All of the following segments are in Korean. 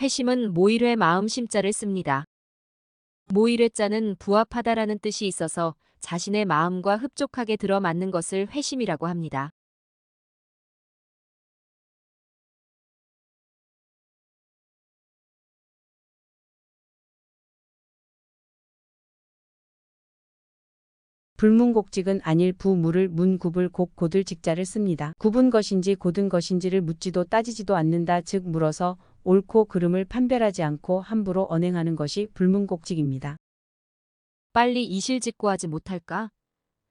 회심은 모일회 마음심자를 씁니다. 모일회자는 부합하다라는 뜻이 있어서 자신의 마음과 흡족하게 들어맞는 것을 회심이라고 합니다. 불문곡직은 아닐 부무를 문굽을 곡 고들 직자를 씁니다. 굽은 것인지 고든 것인지를 묻지도 따지지도 않는다 즉 물어서 옳고 그름을 판별하지 않고 함부로 언행하는 것이 불문곡직입니다. 빨리 이실직고하지 못할까?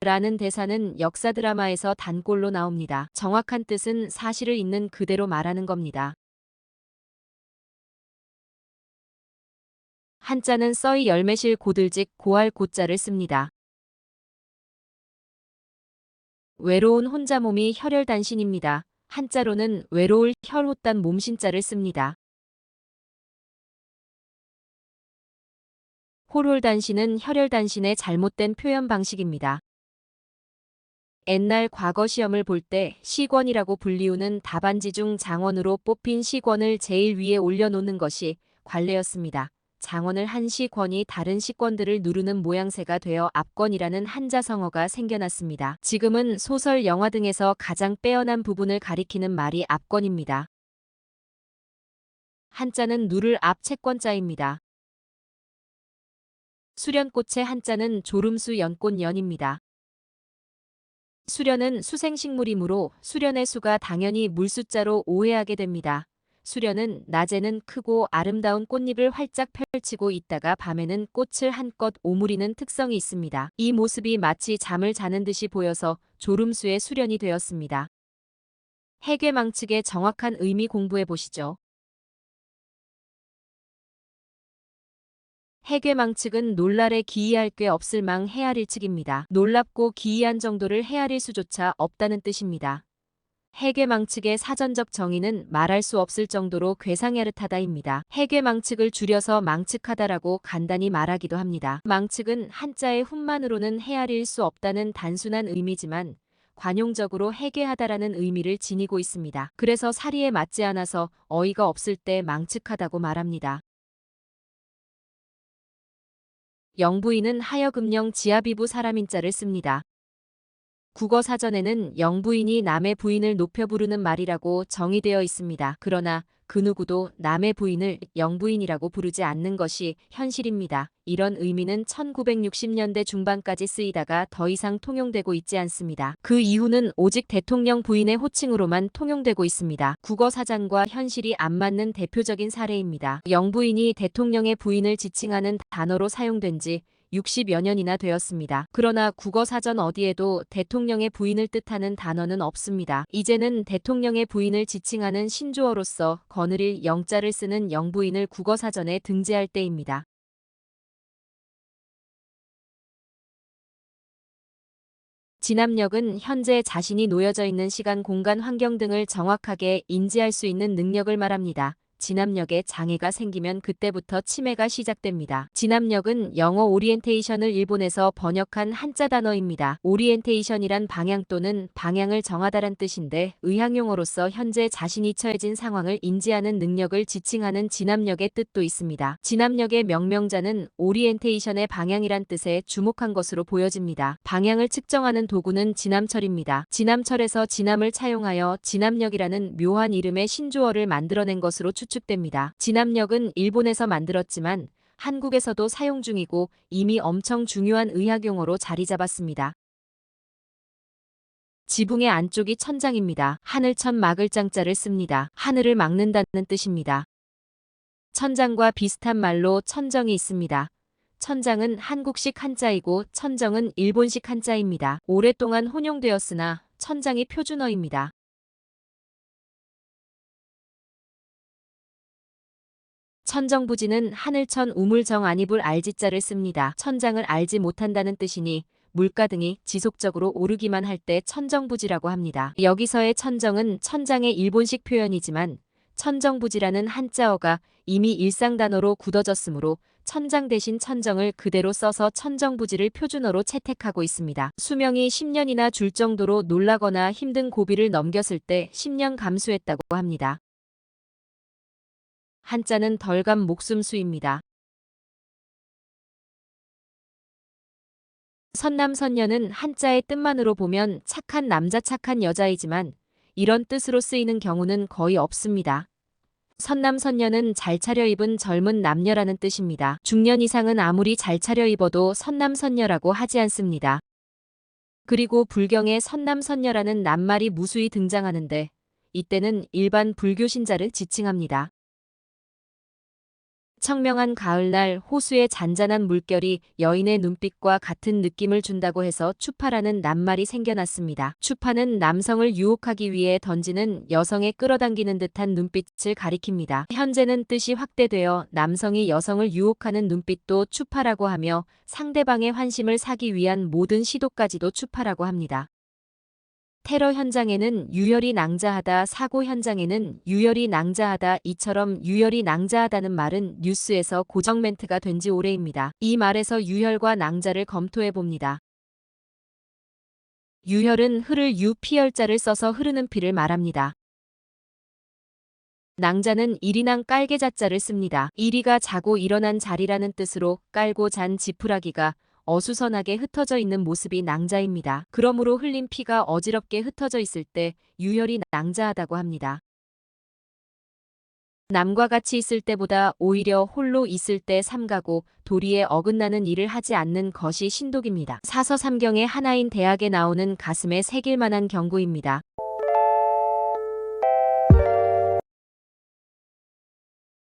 라는 대사는 역사 드라마에서 단골로 나옵니다. 정확한 뜻은 사실을 있는 그대로 말하는 겁니다. 한자는 써이 열매실 고들직 고할 고자를 씁니다. 외로운 혼자 몸이 혈혈단신입니다. 한자로는 외로울 혈호단 몸신자를 씁니다. 홀홀단신은 혈혈단신의 잘못된 표현 방식입니다. 옛날 과거 시험을 볼 때 시권이라고 불리우는 답안지 중 장원으로 뽑힌 시권을 제일 위에 올려놓는 것이 관례였습니다. 장원을 한 시권이 다른 시권들을 누르는 모양새가 되어 압권이라는 한자성어가 생겨났습니다. 지금은 소설, 영화 등에서 가장 빼어난 부분을 가리키는 말이 압권입니다. 한자는 누를 앞 채권자입니다. 수련꽃의 한자는 조름수 연꽃 연입니다. 수련은 수생식물이므로 수련의 수가 당연히 물수자로 오해하게 됩니다. 수련은 낮에는 크고 아름다운 꽃잎을 활짝 펼치고 있다가 밤에는 꽃을 한껏 오므리는 특성이 있습니다. 이 모습이 마치 잠을 자는 듯이 보여서 조름수의 수련이 되었습니다. 해괴망측의 정확한 의미 공부해 보시죠. 해괴망 측은 놀랄에 기이할 꽤 없을 망 헤아릴 측입니다. 놀랍고 기이한 정도를 헤아릴 수조차 없다는 뜻입니다. 해괴망 측의 사전적 정의는 말할 수 없을 정도로 괴상야릇하다입니다. 해괴망 측을 줄여서 망측하다라고 간단히 말하기도 합니다. 망측은 한자의 훈만으로는 헤아릴 수 없다는 단순한 의미지만 관용적으로 해괴하다라는 의미를 지니고 있습니다. 그래서 사리에 맞지 않아서 어이가 없을 때 망측하다고 말합니다. 영부인은 하여금령 지아비부 사람인자를 씁니다. 국어 사전에는 영부인이 남의 부인을 높여 부르는 말이라고 정의되어 있습니다. 그러나 그 누구도 남의 부인을 영부인이라고 부르지 않는 것이 현실입니다. 이런 의미는 1960년대 중반까지 쓰이다가 더 이상 통용되고 있지 않습니다. 그 이후는 오직 대통령 부인의 호칭으로만 통용되고 있습니다. 국어 사전과 현실이 안 맞는 대표적인 사례입니다. 영부인이 대통령의 부인을 지칭하는 단어로 사용된 지 60여 년이나 되었습니다. 그러나 국어 사전 어디에도 대통령의 부인을 뜻하는 단어는 없습니다. 이제는 대통령의 부인을 지칭하는 신조어로서 거느릴 영자를 쓰는 영부인을 국어 사전에 등재할 때입니다. 진압력은 현재 자신이 놓여져 있는 시간, 공간, 환경 등을 정확하게 인지할 수 있는 능력을 말합니다. 진압력에 장애가 생기면 그때부터 치매가 시작됩니다. 진압력은 영어 오리엔테이션을 일본에서 번역한 한자 단어입니다. 오리엔테이션이란 방향 또는 방향을 정하다란 뜻인데 의학용어로서 현재 자신이 처해진 상황을 인지하는 능력을 지칭하는 진압력의 뜻도 있습니다. 진압력의 명명자는 오리엔테이션의 방향이란 뜻에 주목한 것으로 보여집니다. 방향을 측정하는 도구는 진암철입니다. 진암철에서 진암을 차용하여 진압력이라는 묘한 이름의 신조어를 만들어낸 것으로 추 추측됩니다. 진압력은 일본에서 만들었지만 한국에서도 사용 중이고 이미 엄청 중요한 의학용어로 자리 잡았습니다. 지붕의 안쪽이 천장입니다. 하늘천 막을 장자를 씁니다. 하늘을 막는다는 뜻입니다. 천장과 비슷한 말로 천정이 있습니다. 천장은 한국식 한자이고 천정은 일본식 한자입니다. 오랫동안 혼용되었으나 천장이 표준어입니다. 천정부지는 하늘천 우물정 안입을 알지자를 씁니다. 천장을 알지 못한다는 뜻이니 물가 등이 지속적으로 오르기만 할 때 천정부지라고 합니다. 여기서의 천정은 천장의 일본식 표현이지만 천정부지라는 한자어가 이미 일상 단어로 굳어졌으므로 천장 대신 천정을 그대로 써서 천정부지를 표준어로 채택하고 있습니다. 수명이 10년이나 줄 정도로 놀라거나 힘든 고비를 넘겼을 때 10년 감수했다고 합니다. 한자는 덜감 목숨수입니다. 선남선녀는 한자의 뜻만으로 보면 착한 남자 착한 여자이지만 이런 뜻으로 쓰이는 경우는 거의 없습니다. 선남선녀는 잘 차려입은 젊은 남녀라는 뜻입니다. 중년 이상은 아무리 잘 차려입어도 선남선녀라고 하지 않습니다. 그리고 불경에 선남선녀라는 낱말이 무수히 등장하는데 이때는 일반 불교 신자를 지칭합니다. 청명한 가을날 호수의 잔잔한 물결이 여인의 눈빛과 같은 느낌을 준다고 해서 추파라는 낱말이 생겨났습니다. 추파는 남성을 유혹하기 위해 던지는 여성의 끌어당기는 듯한 눈빛을 가리킵니다. 현재는 뜻이 확대되어 남성이 여성을 유혹하는 눈빛도 추파라고 하며 상대방의 환심을 사기 위한 모든 시도까지도 추파라고 합니다. 테러 현장에는 유혈이 낭자하다, 사고 현장에는 유혈이 낭자하다, 이처럼 유혈이 낭자하다는 말은 뉴스에서 고정 멘트가 된 지 오래입니다. 이 말에서 유혈과 낭자를 검토해 봅니다. 유혈은 흐를 유 피열자를 써서 흐르는 피를 말합니다. 낭자는 일이낭 깔개 자자를 씁니다. 이리가 자고 일어난 자리라는 뜻으로 깔고 잔 지푸라기가 어수선하게 흩어져 있는 모습이 낭자입니다. 그러므로 흘린 피가 어지럽게 흩어져 있을 때 유혈이 낭자하다고 합니다. 남과 같이 있을 때보다 오히려 홀로 있을 때 삼가고 도리에 어긋나는 일을 하지 않는 것이 신독입니다. 사서 삼경의 하나인 대학에 나오는 가슴에 새길 만한 경고입니다.